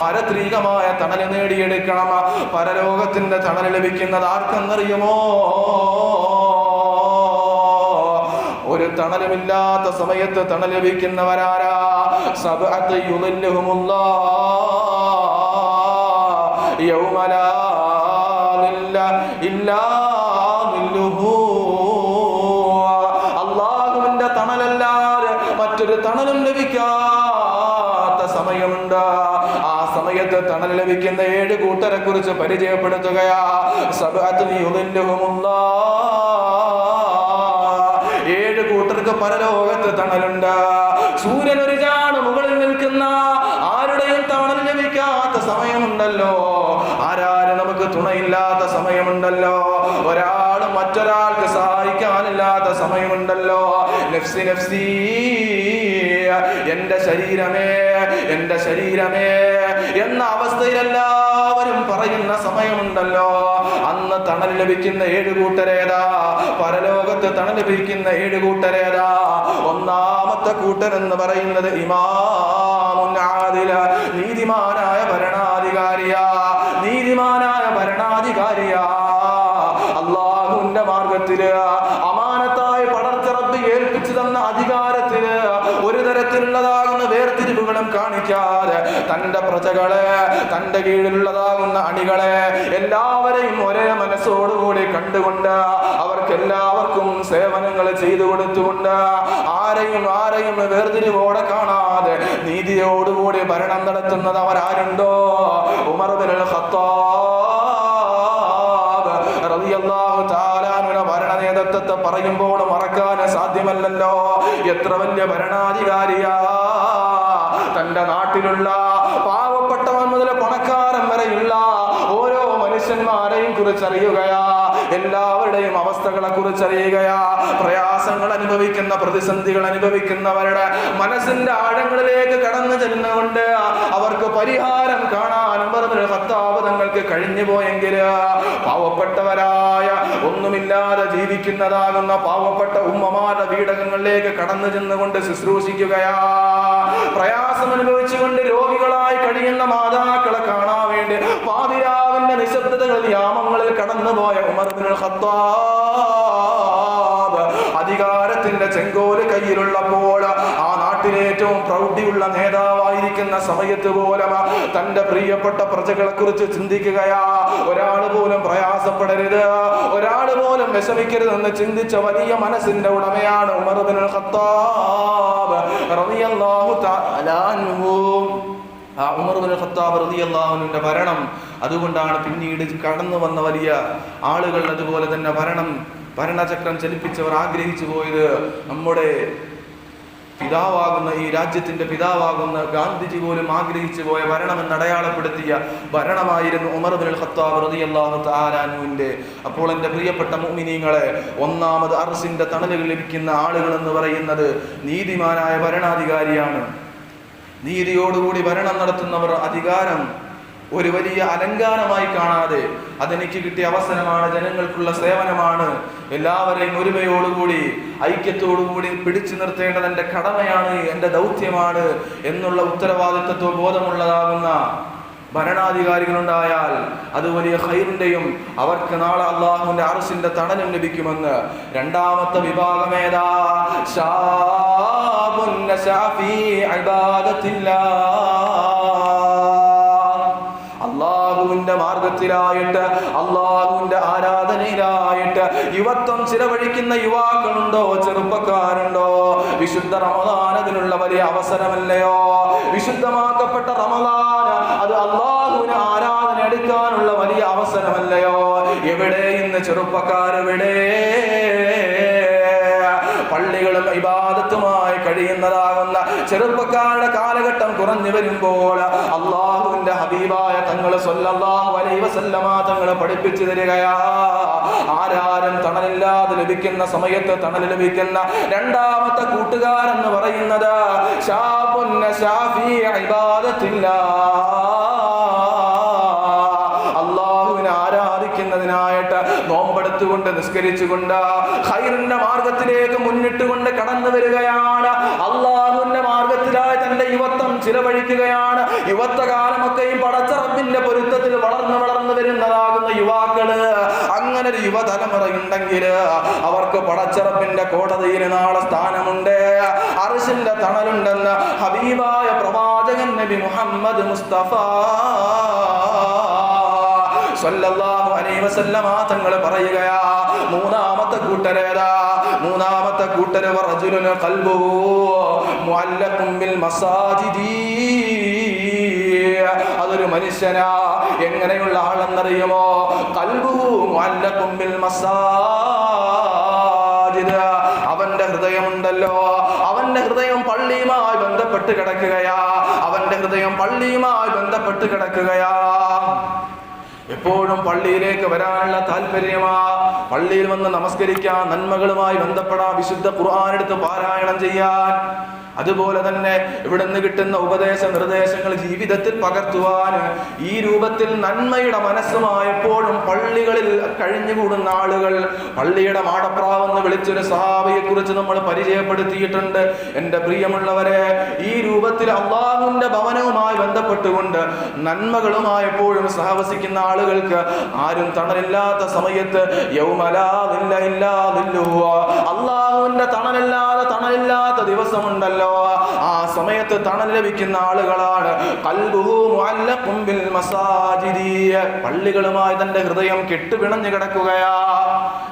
പാരത്രികമായ തണൽ നേടിയെടുക്കണം. പരലോകത്തിന്റെ തണൽ ലഭിക്കുന്നത് ആർക്കെന്നറിയുമോ? ഒരു തണലുമില്ലാത്ത സമയത്ത് തണൽ ലഭിക്കുന്നവരാരാ? സബഅത്ത് യുളില്ലുഹുമുല്ലാ യൗമ ലാ ളില്ല ഇല്ലാ അള്ളാഹുവിന്റെ തണലല്ലാതെ മറ്റൊരു തണലും ലഭിക്കാത്ത തണൽ ലഭിക്കുന്ന ഏഴ് കൂട്ടരെ കുറിച്ച് പരിചയപ്പെടുത്തുകയാ ഏഴ് കൂട്ടർക്ക് പരലോകത്ത് തണലുണ്ട്. സൂര്യൻ ഒരു ചാണ് മുകളിൽ നിൽക്കുന്ന ആരുടെയും തണൽ ലഭിക്കാത്ത സമയമുണ്ടല്ലോ. ആരാരും നമുക്ക് തുണയില്ലാത്ത സമയമുണ്ടല്ലോ. ഒരാൾ മറ്റൊരാൾക്ക് സഹായിക്കാനില്ലാത്ത സമയമുണ്ടല്ലോ. നഫ്സി നഫ്സി. എന്റെ ശരീരമേ എന്റെ ശരീരമേ എന്ന അവസ്ഥയിൽ എല്ലാവരും പറയുന്ന സമയമുണ്ടല്ലോ. അന്ന് തണൽ ലഭിക്കുന്ന ഏഴ് കൂട്ടരേതാ പരലോകത്ത് തണൽ ലഭിക്കുന്ന ഏഴ് കൂട്ടരേതാ ഒന്നാമത്തെ കൂട്ടൻ എന്ന് പറയുന്നത് ഇമാമുന്നാദില നീതിമാനായ ഭരണാധികാരിയാ നീതിമാനായ ഭരണാധികാരിയാ. അള്ളാഹുവിന്റെ മാർഗത്തിൽ തന്റെ പ്രജകളെ തന്റെ കീഴിലുള്ളതാകുന്ന അണികളെ എല്ലാവരെയും ഒരേ മനസ്സോടുകൂടി കണ്ടുകൊണ്ട് അവർക്ക് എല്ലാവർക്കും സേവനങ്ങൾ ചെയ്തു കൊടുത്തുകൊണ്ട് ആരെയും ആരെയും വേർതിരിവോടെ കാണാതെ നീതിയോടുകൂടി ഭരണം നടത്തുന്നത് അവരാരുണ്ടോ? ഉമർ ബിൻ ഖത്താബ് റളിയല്ലാഹു പറയുമ്പോൾ മറക്കാൻ സാധ്യമല്ലല്ലോ. എത്ര വലിയ ഭരണാധികാരിയാ തന്റെ നാട്ടിലുള്ള പാവപ്പെട്ടവൻ മുതൽ പണക്കാരൻ വരെയുള്ള ഓരോ മനുഷ്യന്മാരെയും കുറിച്ചറിയുകയാ. എല്ലാവരുടെയും അവസ്ഥകളെ കുറിച്ചറിയുകയാ. പ്രയാസങ്ങൾ അനുഭവിക്കുന്ന പ്രതിസന്ധികൾ അനുഭവിക്കുന്നവരുടെ മനസ്സിന്റെ ആഴങ്ങളിലേക്ക് കടന്നു ചെല്ലുന്നുകൊണ്ട് അവർക്ക് പരിഹാരം കാണാൻ കത്താവ് തങ്ങൾക്ക് കഴിഞ്ഞു പോയെങ്കിൽ പാവപ്പെട്ടവരായ ഒന്നുമില്ലാതെ ജീവിക്കുന്നതാകുന്ന പാവപ്പെട്ട ഉമ്മമാരുടെ വീടകങ്ങളിലേക്ക് കടന്നു ചെന്നുകൊണ്ട് ശുശ്രൂഷിക്കുകയാ. പ്രയാസം അനുഭവിച്ചുകൊണ്ട് രോഗികളായി കഴിയുന്ന മാതാക്കളെ കാണാൻ വേണ്ടി പാതിരാവിന്റെ നിശബ്ദതകൾ യാമങ്ങളിൽ കടന്നുപോയ ഉമർ ബിൻ ഖത്താബ് അധികാരത്തിന്റെ ചെങ്കോൽ നാട്ടിലെ ഏറ്റവും പ്രൗഢിയുള്ള നേതാവായിരിക്കുന്ന സമയത്ത് പോലും തന്റെ പ്രിയപ്പെട്ട പ്രജകളെ കുറിച്ച് ചിന്തിക്കുകയാ. ഒരാൾ പോലും പ്രയാസപ്പെടരുത്. ഒരാൾ പോലും വിഷമിക്കരുത് എന്ന് ചിന്തിച്ച വലിയ മനസ്സിന്റെ ഉടമയാണ് ഉമർ ബിൻ ഖത്താബ് റളിയല്ലാഹു തആല ആ ഉമർ ബിൻ ഖത്താബ് റളിയല്ലാഹുവിന്റെ ഭരണം അതുകൊണ്ടാണ് പിന്നീട് കടന്നു വന്ന വലിയ ആളുകൾ അതുപോലെ തന്നെ ഭരണം ഭരണചക്രം ചലിപ്പിച്ചവർ ആഗ്രഹിച്ചു പോയത്. നമ്മുടെ പിതാവാകുന്ന ഈ രാജ്യത്തിന്റെ പിതാവാകുന്ന ഗാന്ധിജി പോലും ആഗ്രഹിച്ചു പോയ ഭരണമെന്ന് അടയാളപ്പെടുത്തിയ ഭരണമായിരുന്നു ഉമർ ബിൻ ഖത്താബ് റളിയല്ലാഹു തആലാനുവിന്റെ അപ്പോൾ എന്റെ പ്രിയപ്പെട്ട മുഅ്മിനീങ്ങളെ ഒന്നാമത് അർസിന്റെ തണലുകൾ ലഭിക്കുന്ന ആളുകൾ എന്ന് പറയുന്നത് നീതിമാനായ ഭരണാധികാരിയാണ്. നീതിയോടുകൂടി ഭരണം നടത്തുന്നവർ അധികാരം ഒരു വലിയ അലങ്കാരമായി കാണാതെ അതെനിക്ക് കിട്ടിയ അവസരമാണ് ജനങ്ങൾക്കുള്ള സേവനമാണ്. എല്ലാവരെയും ഒരുമയോടുകൂടി ഐക്യത്തോടുകൂടി പിടിച്ചു നിർത്തേണ്ടത് എന്റെ കടമയാണ് എന്റെ ദൗത്യമാണ് എന്നുള്ള ഉത്തരവാദിത്വത്വ ബോധമുള്ളതാകുന്ന ഭരണാധികാരികളുണ്ടായാൽ അത് വലിയ ഹൈറിന്റെയും അവർക്ക് നാളെ അള്ളാഹുവിന്റെ അറസിന്റെ തണലും ലഭിക്കുമെന്ന്. രണ്ടാമത്തെ വിഭാഗം ഏതാ? മാർഗത്തിലായിട്ട് അള്ളാഹുവിന്റെ ആരാധനയിലായിട്ട് യുവത്വം ചിലവഴിക്കുന്ന യുവാക്കളുണ്ടോ ചെറുപ്പക്കാരുണ്ടോ? വിശുദ്ധ റമദാൻ അതിനുള്ള വലിയ അവസരമല്ലയോ? വിശുദ്ധമാക്കപ്പെട്ട റമദാൻ അത് അള്ളാഹുവിന് ആരാധന എടുക്കാനുള്ള വലിയ അവസരമല്ലയോ? എവിടെ ഇന്ന് ചെറുപ്പക്കാരെവിടെ പള്ളികളും കഴിയുന്നതാകുന്ന ചെറുപ്പക്കാരുടെ കാലഘട്ടം കുറഞ്ഞു വരുമ്പോൾ അള്ളാഹുവിന്റെ ഹബീബായ തങ്ങളെ തങ്ങളെ പഠിപ്പിച്ചു തരികയാ. ആരാരും തണലില്ലാതെ ലഭിക്കുന്ന സമയത്ത് തണൽ ലഭിക്കുന്ന രണ്ടാമത്തെ കൂട്ടുകാരെന്ന് പറയുന്നത് ശാബുന്ന ഷാഫി ഇബാദത്തില്ലാ. ആരാധിക്കുന്നതിനായിട്ട് നോമ്പെടുത്തുകൊണ്ട് നിസ്കരിച്ചുകൊണ്ട് ഹൈറിന്റെ മാർഗത്തിലേക്ക് മുന്നിട്ടുകൊണ്ട് കടന്നു വരികയാണ്. അള്ളാഹുവിന്റെ മാർഗത്തിലായി തന്റെ യുവത്വം ചിലവഴിക്കുകയാണ്. യുവത്വകാലമൊക്കെയും പടച്ച റബ്ബിന്റെ പൊരുത്തത്തിൽ വളർന്നു വളർന്നു വരുന്നതാകുന്ന യുവാക്കൾ. അങ്ങനെ ഒരു യുവതലമുറ ഉണ്ടെങ്കിൽ അവർക്ക് പടച്ചറപ്പിന്റെ കോടതിയിൽ നാളെ സ്ഥാനമുണ്ട്. അറിശിന്റെ തണലുണ്ടെന്ന് ഹബീബായ പ്രവാചകൻ നബി മുഹമ്മദ് മുസ്തഫ സല്ലല്ലാഹു അലൈഹി വസല്ലമ തങ്ങൾ പറയുകയാ മൂന്നാമത്തെ കൂട്ടരേതാ മൂന്നാമത്തെ കൂട്ടര് റജുലുൻ ഖൽബുഹു മുഅല്ലഖും ബിൽ മസാജിദി. അതൊരു മനുഷ്യനാ എങ്ങനെയുള്ള ആളെന്നറിയുമോ? കൽബുഹു മുഅല്ലഖും ബിൽ മസാജിദ്. അവന്റെ ഹൃദയമുണ്ടല്ലോ. അവന്റെ ഹൃദയം പള്ളിയുമായി ബന്ധപ്പെട്ട് കിടക്കുകയാ. അവന്റെ ഹൃദയം പള്ളിയുമായി ബന്ധപ്പെട്ട് കിടക്കുകയാ. എപ്പോഴും പള്ളിയിലേക്ക് വരാനുള്ള താല്പര്യമാ. പള്ളിയിൽ വന്ന് നമസ്കരിക്കാൻ നന്മകളുമായി ബന്ധപ്പെടാൻ വിശുദ്ധ ഖുർആൻ എടുത്ത് പാരായണം ചെയ്യാൻ. അതുപോലെ തന്നെ ഇവിടെ നിന്ന് കിട്ടുന്ന ഉപദേശ നിർദ്ദേശങ്ങൾ ജീവിതത്തിൽ പകർത്തുവാൻ ഈ രൂപത്തിൽ നന്മയുടെ മനസ്സുമായപ്പോഴും പള്ളികളിൽ കഴിഞ്ഞുകൂടുന്ന ആളുകൾ പള്ളിയുടെ മാടപ്രാവെന്ന് വിളിച്ചൊരു സഹാബിയെ കുറിച്ച് നമ്മൾ പരിചയപ്പെടുത്തിയിട്ടുണ്ട്. എന്റെ പ്രിയമുള്ളവരെ ഈ രൂപത്തിൽ അള്ളാഹുവിന്റെ ഭവനവുമായി ബന്ധപ്പെട്ടുകൊണ്ട് നന്മകളുമായപ്പോഴും സഹവസിക്കുന്ന ആളുകൾക്ക് ആരും തണലില്ലാത്ത സമയത്ത് യൗമലാ അള്ളാഹുവിന്റെ തണലില്ലാതെ തണലില്ലാത്ത ദിവസമുണ്ടല്ലോ. ആ സമയത്ത് തണൽ ലഭിക്കുന്ന ആളുകളാണ്. പള്ളികളുമായി തന്റെ ഹൃദയം കെട്ടുപിണഞ്ഞു കിടക്കുകയാ.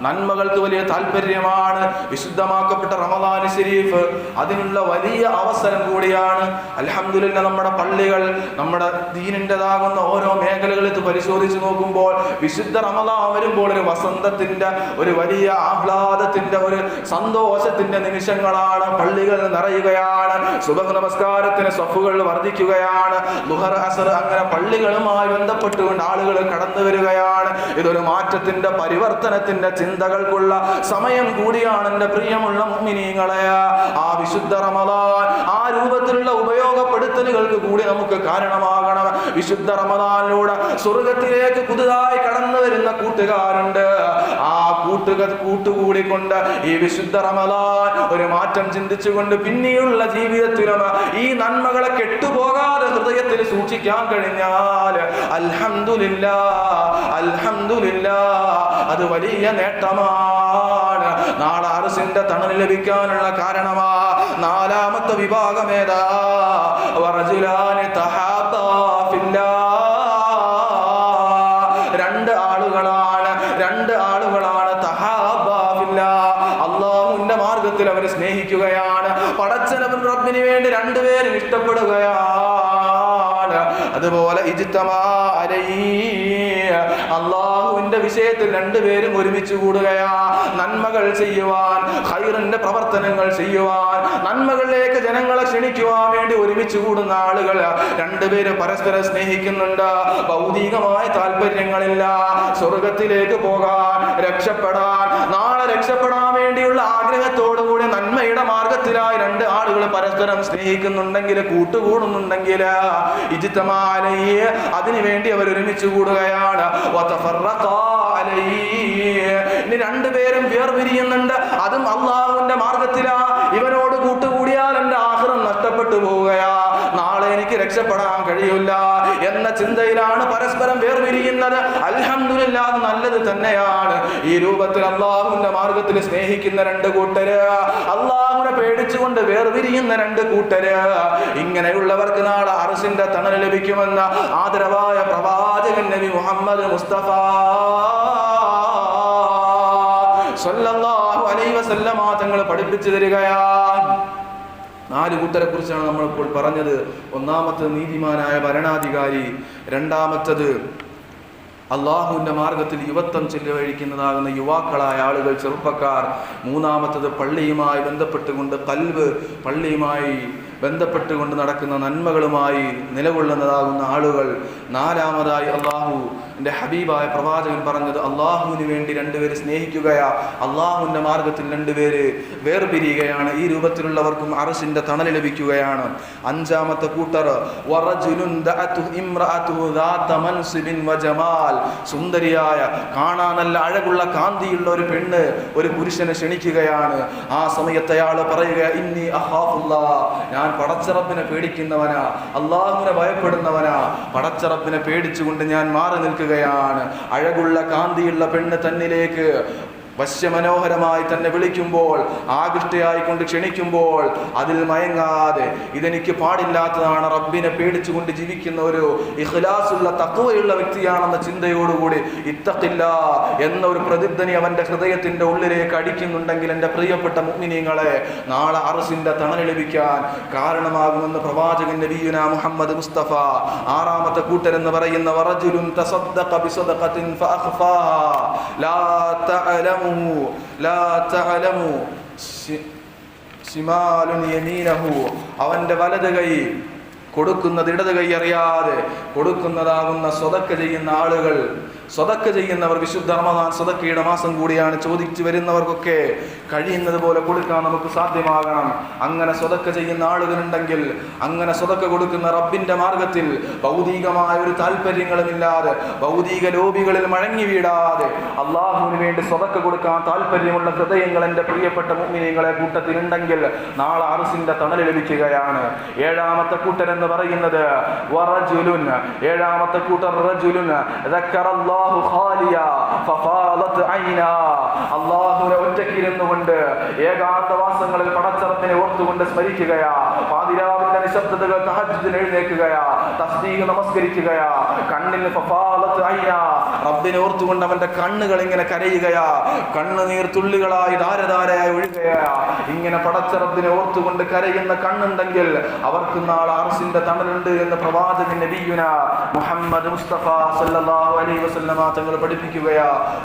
നന്മകൾക്ക് വലിയ താല്പര്യമാണ്. വിശുദ്ധമാക്കപ്പെട്ട റമദാൻ ഷെരീഫ് അതിനുള്ള വലിയ അവസരം കൂടിയാണ്. അലഹമില്ല നമ്മുടെ പള്ളികൾ നമ്മുടെ ദീനിന്റെതാകുന്ന ഓരോ മേഖലകളിൽ പരിശോധിച്ച് നോക്കുമ്പോൾ വിശുദ്ധ റമദാൻ വരുമ്പോൾ ഒരു വസന്തത്തിന്റെ ഒരു വലിയ ആഹ്ലാദത്തിന്റെ ഒരു സന്തോഷത്തിന്റെ നിമിഷങ്ങളാണ് പള്ളികൾ നിറയുകയാണ്. സുബഹ നമസ്കാരത്തിന് സഫുകൾ വർദ്ധിക്കുകയാണ്. ലുഹർ അസർ അങ്ങനെ പള്ളികളുമായി ബന്ധപ്പെട്ടുകൊണ്ട് ആളുകൾ കടന്നു വരികയാണ്. ഇതൊരു മാറ്റത്തിന്റെ പരിവർത്തനത്തിന്റെ ചിന്തകൾക്കുള്ള സമയം കൂടിയാണ് എന്റെ പ്രിയമുള്ള മുഅ്മിനീങ്ങളെ ആ വിശുദ്ധ റമദാൻ ആ രൂപത്തിലുള്ള ഉപയോഗപ്പെടുത്തലുകൾക്ക് കൂടി നമുക്ക് കാരണമാകണം. വിശുദ്ധ റമദാനിലൂടെ സ്വർഗത്തിലേക്ക് പുതുതായി കടന്നു വരുന്ന കൂട്ടുകാരുണ്ട്. ആ കൂട്ടുക കൂട്ടുകൂടിക്കൊണ്ട് ഈ വിശുദ്ധ റമദാൻ ഒരു മാറ്റം ചിന്തിച്ചുകൊണ്ട് പിന്നെയുള്ള ജീവിതത്തിലും ഈ നന്മകളെ കെട്ടുപോകാതെ ഹൃദയത്തിൽ സൂക്ഷിക്കാൻ കഴിഞ്ഞാൽ അൽഹന്ദില്ല അൽഹന്ദില്ല അത് വലിയ നേട്ടമാണ് നാളെ അറസിന്റെ തണൽ ലഭിക്കാനുള്ള കാരണമാ. നാലാമത്തെ വിഭാഗം ഏതാ? വറജുലാനി രണ്ട് ആളുകളാണ് രണ്ട് ആളുകളാണ് തഹാബാഫില്ല അള്ളാഹുവിന്റെ മാർഗത്തിൽ അവർ സ്നേഹിക്കുകയാണ്. പടച്ചനവൻ റബ്ബിന് വേണ്ടി രണ്ടുപേരും ഇഷ്ടപ്പെടുകയാണ്. അതുപോലെ ഇജിത്തമാ വിഷയത്തിൽ രണ്ടുപേരും ഒരുമിച്ച് കൂടുകയാ. നന്മകൾ ചെയ്യുവാൻ ഹൈറിന്റെ പ്രവർത്തനങ്ങൾ ചെയ്യുവാൻ നന്മകളിലേക്ക് ജനങ്ങളെ ക്ഷണിക്കുവാൻ വേണ്ടി ഒരുമിച്ച് കൂടുന്ന ആളുകൾ രണ്ടുപേര് പരസ്പരം സ്നേഹിക്കുന്നുണ്ട്. ഭൗതികമായ താല്പര്യങ്ങളില്ല. സ്വർഗത്തിലേക്ക് പോകാൻ രക്ഷപ്പെടാൻ നാളെ രക്ഷപ്പെടാൻ വേണ്ടിയുള്ള ആഗ്രഹത്തോടുകൂടി നന്മയുടെ മാർഗത്തിലായി രണ്ട് ആളുകൾ പരസ്പരം സ്നേഹിക്കുന്നുണ്ടെങ്കിൽ കൂട്ടുകൂടുന്നുണ്ടെങ്കിൽ ഇജിത്തമാലയെ അതിനുവേണ്ടി അവർ ഒരുമിച്ച് കൂടുകയാണ്. ഇനി രണ്ടുപേരും വേർപിരിയുന്നുണ്ട്. അതും അള്ളാഹുവിന്റെ മാർഗത്തിലാ. ഇവനോട് കൂട്ടുകൂടിയാൽ എന്റെ ആഹ്റം നഷ്ടപ്പെട്ടു പോവുകയാ. നാളെ എനിക്ക് രക്ഷപ്പെടാൻ കഴിയില്ല. ചിന്തയിലാണ് പരസ്പരം വേർപിരിയുന്നത്. അൽഹംദുലില്ല അത് നല്ലത് തന്നെയാണ്. ഈ രൂപത്തിൽ അള്ളാഹുവിന്റെ മാർഗത്തിൽ സ്നേഹിക്കുന്ന രണ്ട് കൂട്ടര് അള്ളാഹുനെ പേടിച്ചുകൊണ്ട് വേർപിരിയുന്ന രണ്ട് കൂട്ടര്. ഇങ്ങനെയുള്ളവർക്ക് നാളെ അറസിന്റെ തണൽ ലഭിക്കുമെന്ന ആദരവായ പ്രവാചകൻ നബി മുഹമ്മദ് മുസ്തഫ സല്ലല്ലാഹു അലൈഹി വസല്ലമ തങ്ങൾ പഠിപ്പിച്ചു തരികയാണ്. നാല് കൂട്ടരെ കുറിച്ചാണ് നമ്മൾ ഇപ്പോൾ പറഞ്ഞത്. ഒന്നാമത്തത് നീതിമാനായ ഭരണാധികാരി രണ്ടാമത്തത് അള്ളാഹുവിന്റെ മാർഗത്തിൽ യുവത്വം ചെലവഴിക്കുന്നതാകുന്ന യുവാക്കളായ ആളുകൾ ചെറുപ്പക്കാർ മൂന്നാമത്തത് പള്ളിയുമായി ബന്ധപ്പെട്ടുകൊണ്ട് കൽവ് പള്ളിയുമായി ബന്ധപ്പെട്ടുകൊണ്ട് നടക്കുന്ന നന്മകളുമായി നിലകൊള്ളുന്നതാകുന്ന ആളുകൾ നാലാമതായി അള്ളാഹു എന്റെ ഹബീബായ പ്രവാചകൻ പറഞ്ഞത് അള്ളാഹുവിന് വേണ്ടി രണ്ടുപേര് സ്നേഹിക്കുകയാ. അള്ളാഹുവിന്റെ മാർഗത്തിൽ രണ്ടുപേര് വേർപിരിയുകയാണ്. ഈ രൂപത്തിലുള്ളവർക്കും അറസിന്റെ തണൽ ലഭിക്കുകയാണ്. അഞ്ചാമത്തെ കൂട്ടർ സുന്ദരിയായ കാണാൻ നല്ല അഴകുള്ള കാന്തിയുള്ള ഒരു പെണ്ണ് ഒരു പുരുഷനെ ക്ഷണിക്കുകയാണ്. ആ സമയത്ത് അയാൾ പറയുക ഇന്നി അഹാഫുല്ലാ ഞാൻ പടച്ചറപ്പിനെ പേടിക്കുന്നവനാ. അള്ളാഹുവിനെ ഭയപ്പെടുന്നവനാ. പടച്ചറപ്പിനെ പേടിച്ചുകൊണ്ട് ഞാൻ മാറി നിൽക്കുകയാണ്. അഴകുള്ള കാന്തിയുള്ള പെണ്ണ് തന്നിലേക്ക് വശ്യമനോഹരമായി തന്നെ വിളിക്കുമ്പോൾ ആകൃഷ്ടയായിക്കൊണ്ട് ക്ഷണിക്കുമ്പോൾ അതിൽ മയങ്ങാതെ ഇതെനിക്ക് പാടില്ലാത്തതാണ് റബ്ബിനെ പേടിച്ചുകൊണ്ട് ജീവിക്കുന്ന ഒരു ഇഖ്ലാസുള്ള തക്കുവയുള്ള വ്യക്തിയാണെന്ന ചിന്തയോടുകൂടി ഇത്തക്കില്ല എന്ന ഒരു പ്രതിധ്വനി അവന്റെ ഹൃദയത്തിന്റെ ഉള്ളിലേക്ക് അടിക്കുന്നുണ്ടെങ്കിൽ എന്റെ പ്രിയപ്പെട്ട മുഗ്നിയങ്ങളെ നാളെ അറസിന്റെ തണൽ ലഭിക്കാൻ കാരണമാകുമെന്ന് പ്രവാചകൻ നബീന മുഹമ്മദ് മുസ്തഫ ആറാമത്തെ കൂട്ടരെന്ന് പറയുന്ന വറജുലും ലാ ലാ لا ശിമാലുൻ യമീനഹു. അവന്റെ വലത് കൈ കൊടുക്കുന്നത് ഇടത് കൈ അറിയാതെ കൊടുക്കുന്നതാകുന്ന സ്വതക്ക ചെയ്യുന്ന ആളുകൾ സ്വതക്ക ചെയ്യുന്നവർ വിശുദ്ധ റമദാൻ സ്വതക്കയുടെ മാസം കൂടിയാണ് ചോദിച്ചു വരുന്നവർക്കൊക്കെ കഴിയുന്നത് പോലെ കൊടുക്കാൻ നമുക്ക് സാധ്യമാകണം. അങ്ങനെ സ്വതക്ക ചെയ്യുന്ന ആളുകളുണ്ടെങ്കിൽ അങ്ങനെ സ്വതക്ക കൊടുക്കുന്ന റബ്ബിന്റെ മാർഗത്തിൽ ഭൗതികമായ ഒരു താല്പര്യങ്ങളുമില്ലാതെ ഭൗതിക ലോബികളിൽ മഴങ്ങി വീടാതെ അള്ളാഹുവിന് വേണ്ടി സ്വതക്ക കൊടുക്കാൻ താല്പര്യമുള്ള ഹൃദയങ്ങൾ എന്റെ പ്രിയപ്പെട്ട മുമ്മിനികളെ കൂട്ടത്തിലുണ്ടെങ്കിൽ നാളെ അറസിന്റെ തണൽ ലഭിക്കുകയാണ്. ഏഴാമത്തെ കൂട്ടൻ എന്ന് പറയുന്നത് ഏഴാമത്തെ കൂട്ടർ റജുലുൻ. ദക്കറല്ലാഹു ഖാലിയ ഫഫാലത് ഐനാ അള്ളാഹുവിനെ ഒറ്റക്കിരുന്നുകൊണ്ട് ഏകാന്തവാസങ്ങളിൽ പടച്ചറപ്പിനെ ഓർത്തുകൊണ്ട് സ്മരിക്കുകയാ. പാതിരാവിന്റെ നിശബ്ദതകൾ തഹജ്ജുദിന് എഴുന്നേൽക്കുകയാ തസ്ബീഹ് നമസ്കരിക്കുകയാ കണ്ണിൽ ഫഫാലത്ത് അയ്യ റബ്ബിനെ ഓർത്തുകൊണ്ട് അവന്റെ കണ്ണുകൾ ഇങ്ങനെ കരയുകയാ കണ്ണുനീർ തുള്ളികളായി ധാരധാരയായി ഒഴുകുകയാ. ഇങ്ങനെ പടച്ച റബ്ബിനെ ഓർത്തുകൊണ്ട് കരയുന്ന കണ്ണുണ്ടെങ്കിൽ അവർക്ക് നാളെ അർസിന്റെ തണലുണ്ട് എന്ന് പ്രവാചകൻ നബിയുന മുഹമ്മദ് മുസ്തഫ സല്ലല്ലാഹു അലൈഹി വസല്ലമ തങ്ങൾ പഠിപ്പിക്കുകയാ.